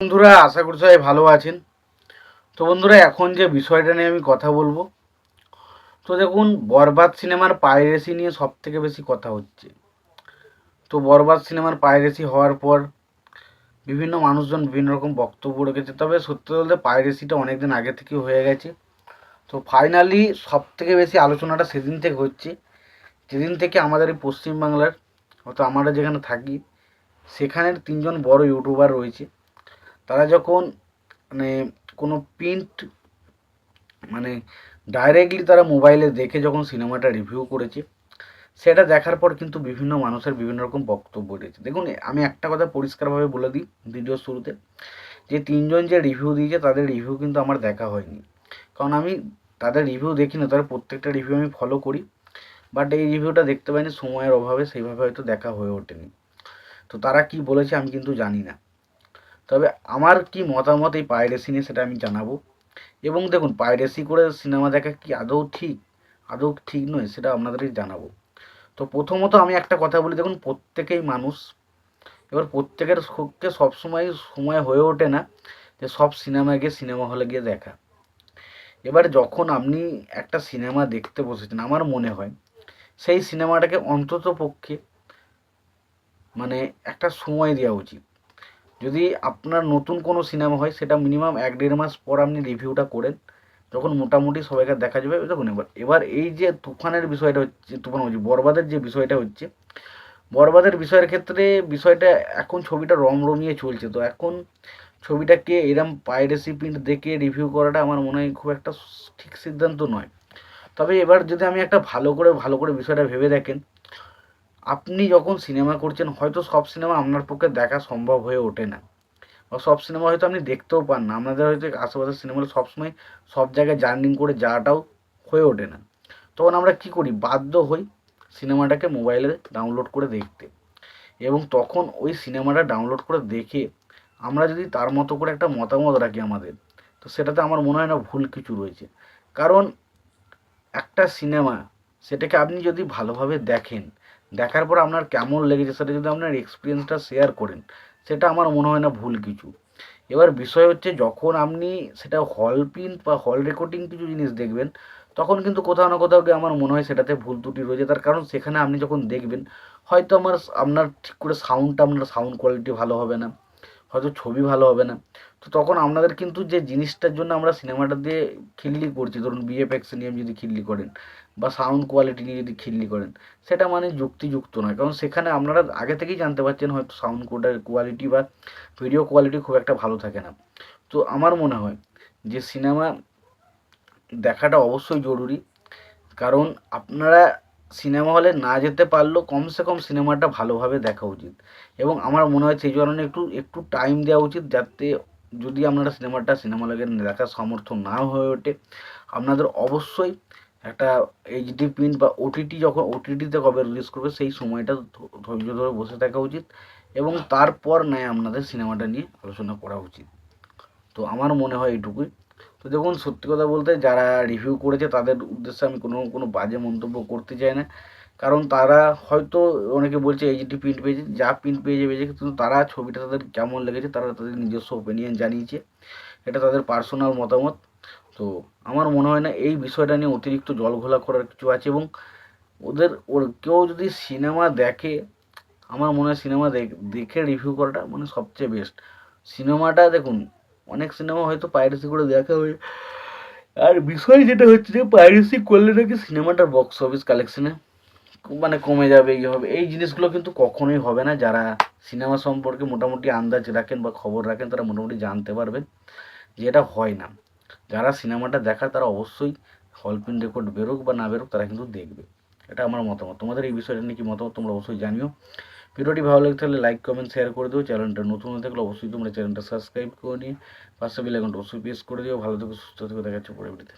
বন্ধুরা, আশা করি সবাই ভালো আছেন। তো বন্ধুরা, এখন যে বিষয়টা নিয়ে আমি কথা বলব, তো দেখুন, বরবাদ সিনেমার পাইরেসি নিয়ে সব থেকে বেশি কথা হচ্ছে। তো বরবাদ সিনেমার পাইরেসি হওয়ার পর বিভিন্ন মানুষজন বিভিন্ন রকম বক্তব্য রেখেছে। তবে সত্যি বলতে পাইরেসিটা অনেকদিন আগে থেকে হয়ে গেছে। তো ফাইনালি সব থেকে বেশি আলোচনাটা সেদিন থেকে হচ্ছে। যেদিন থেকে আমাদের এই পশ্চিমবাংলার, অর্থাৎ আমরা যেখানে থাকি, সেখানের তিনজন বড় ইউটিউবার রয়েছে। তারা যখন মানে কোনো প্রিন্ট মানে ডাইরেক্টলি তারা মোবাইলে দেখে যখন সিনেমাটা রিভিউ করেছে, সেটা দেখার পর কিন্তু বিভিন্ন মানুষের বিভিন্ন রকম বক্তব্য রয়েছে। দেখুন, আমি একটা কথা পরিষ্কারভাবে বলে দিই ভিডিওর শুরুতে, যে তিনজন যে রিভিউ দিয়েছে, তাদের রিভিউ কিন্তু আমার দেখা হয়নি। কারণ আমি তাদের রিভিউ দেখি না, তাদের প্রত্যেকটা রিভিউ আমি ফলো করি। বাট এই রিভিউটা দেখতে পাইনি, সময়ের অভাবে সেইভাবে হয়তো দেখা হয়ে ওঠেনি। তো তারা কি বলেছে আমি কিন্তু জানি না। তবে আমার কি মতামত এই পাইরেসি নিয়ে সেটা আমি জানাব। এবং দেখুন, পাইরেসি করে সিনেমা দেখা কি আদৌ ঠিক? আদৌ ঠিক নয়, সেটা আপনাদেরকে জানাব। তো প্রথমত আমি একটা কথা বলি, দেখুন, প্রত্যেকেই মানুষ। এবার প্রত্যেকের পক্ষে সবসময় সময় হয়ে ওঠে না যে সব সিনেমা গিয়ে সিনেমা হলে গিয়ে দেখা। এবার যখন আপনি একটা সিনেমা দেখতে বসেছেন, আমার মনে হয় সেই সিনেমাটাকে অন্তত পক্ষে মানে একটা সময় দেওয়া উচিত। যদি আপনার নতুন কোনো সিনেমা হয়, সেটা মিনিমাম এক দেড় মাস পর আপনি রিভিউটা করেন যখন মোটামুটি সবাইকে দেখা যাবে। দেখুন, এবার এবার এই যে তুফানের বিষয়টা হচ্ছে, তুফান হচ্ছে বরবাদের যে বিষয়টা হচ্ছে, বরবাদের বিষয়ের ক্ষেত্রে বিষয়টা এখন ছবিটা রমরমিয়ে চলছে। তো এখন ছবিটাকে এরম পাইরেসি প্রিন্ট দেখে রিভিউ করাটা আমার মনে হয় খুব একটা ঠিক সিদ্ধান্ত নয়। তবে এবার যদি আমি একটা ভালো করে ভালো করে বিষয়টা ভেবে দেখেন আপনি যখন সিনেমা করছেন, হয়তো সব সিনেমা আপনার পক্ষে দেখা সম্ভব হয়ে ওঠে না। বা সব সিনেমা হয়তো আপনি দেখতেও পান না। আপনাদের হয়তো আশেপাশের সিনেমাগুলো সবসময় সব জায়গায় জার্নিং করে যাওয়াটাও হয়ে ওঠে না। তখন আমরা কি করি? বাধ্য হই সিনেমাটাকে মোবাইলে ডাউনলোড করে দেখতে। এবং তখন ওই সিনেমাটা ডাউনলোড করে দেখে আমরা যদি তার মতো করে একটা মতামত রাখি আমাদের, তো সেটাতে আমার মনে হয় না ভুল কিছু রয়েছে। কারণ একটা সিনেমা, সেটাকে আপনি যদি ভালোভাবে দেখেন দেখার পর আপনার কেমন লেগেছে সেটা যদি আপনার এক্সপিরিয়েন্সটা শেয়ার করেন, সেটা আমার মনে হয় না ভুল কিছু। এবার বিষয় হচ্ছে যখন আপনি সেটা হল প্রিন্ট বা হল রেকর্ডিং কিছু জিনিস দেখবেন, তখন কিন্তু কোথাও না কোথাও গিয়ে আমার মনে হয় সেটাতে ভুল ত্রুটি রয়েছে। তার কারণ সেখানে আপনি যখন দেখবেন, হয়তো আমার আপনার ঠিক করে সাউন্ডটা আপনার সাউন্ড কোয়ালিটি ভালো হবে না। হয়তো ছবি ভালো হবে না। তো তখন আপনাদের কিন্তু যে জিনিসটার জন্য আমরা সিনেমাটা দিয়ে খিল্লি করছি, ধরুন বিএফএক্স নিয়ে যদি খিল্লি করেন বা সাউন্ড কোয়ালিটি নিয়ে যদি খিল্লি করেন, সেটা মানে যুক্তিযুক্ত নয়। কারণ সেখানে আপনারা আগে থেকেই জানতে পারছেন হয়তো সাউন্ড কোয়ালিটি বা ভিডিও কোয়ালিটি খুব একটা ভালো থাকে না। তো আমার মনে হয় যে সিনেমা দেখাটা অবশ্যই জরুরি। কারণ আপনারা সিনেমা হলে না যেতে পারলেও কমসে কম সিনেমাটা ভালোভাবে দেখা উচিত। এবং আমার মনে হয় সেই জন্য একটু একটু টাইম দেওয়া উচিত যাতে যদি আপনারা সিনেমাটা সিনেমা হলে দেখার সামর্থ্য না হয়ে ওঠে, আপনাদের অবশ্যই একটা এইচডি প্রিন্ট বা ওটিটি যখন ওটিটিতে কবে রিলিজ করবে সেই সময়টা ধৈর্য ধরে বসে থাকা উচিত এবং তারপর নয় আপনাদের সিনেমাটা নিয়ে আলোচনা করা উচিত। তো আমার মনে হয় এইটুকুই। তো দেখুন, সত্যি কথা বলতে যারা রিভিউ করেছে তাদের উদ্দেশ্যে আমি কোনো কোনো বাজে মন্তব্য করতে চাই না। কারণ তারা হয়তো অনেকে বলছে এইচডি প্রিন্ট পেয়েছে, যা প্রিন্ট পেয়েছে পেয়েছে, কিন্তু তারা ছবিটা তাদের কেমন লেগেছে, তারা তাদের নিজস্ব ওপিনিয়ন জানিয়েছে। এটা তাদের পার্সোনাল মতামত। তো আমার মনে হয় না, এই বিষয়টা নিয়ে অতিরিক্ত জল ঘোলা করার কিছু আছে এবং ওদের ওর কেউ যদি সিনেমা দেখে, আমার মনে হয় সিনেমা দেখে রিভিউ করাটা মানে সবচেয়ে বেস্ট সিনেমাটা দেখুন অনেক সিনেমা হয়তো পাইরেসি করে দেখা হয়ে আর বিষয় যেটা হচ্ছে যে পাইরেসি করলে নাকি সিনেমাটার বক্স অফিস কালেকশনে মানে কমে যাবে ইয়ে হবে। এই জিনিসগুলো কিন্তু কখনোই হবে না। যারা সিনেমা সম্পর্কে মোটামুটি আন্দাজ রাখেন বা খবর রাখেন, তারা মোটামুটি জানতে পারবেন যে এটা হয় না। যারা সিনেমাটা দেখার তারা অবশ্যই হল প্রিন্ট রেকর্ড বেরোক বা না বেরোক, তারা কিন্তু দেখবে। এটা আমার মতামত। তোমাদের এই বিষয়টা নিয়ে কি মতামত, তোমরা অবশ্যই জানিও। ভিডিওটি ভালো লাগে তাহলে লাইক কমেন্ট শেয়ার করে দিও। চ্যানেলটা নতুন হয়ে থাকলে অবশ্যই তোমরা চ্যানেলটা সাবস্ক্রাইব করে নিয়ে পাশে বেল আইকনটা অবশ্যই প্রেস করে দিও। ভালো থেকো, সুস্থ থেকো। দেখাচ্ছে পরে ভিডিওতে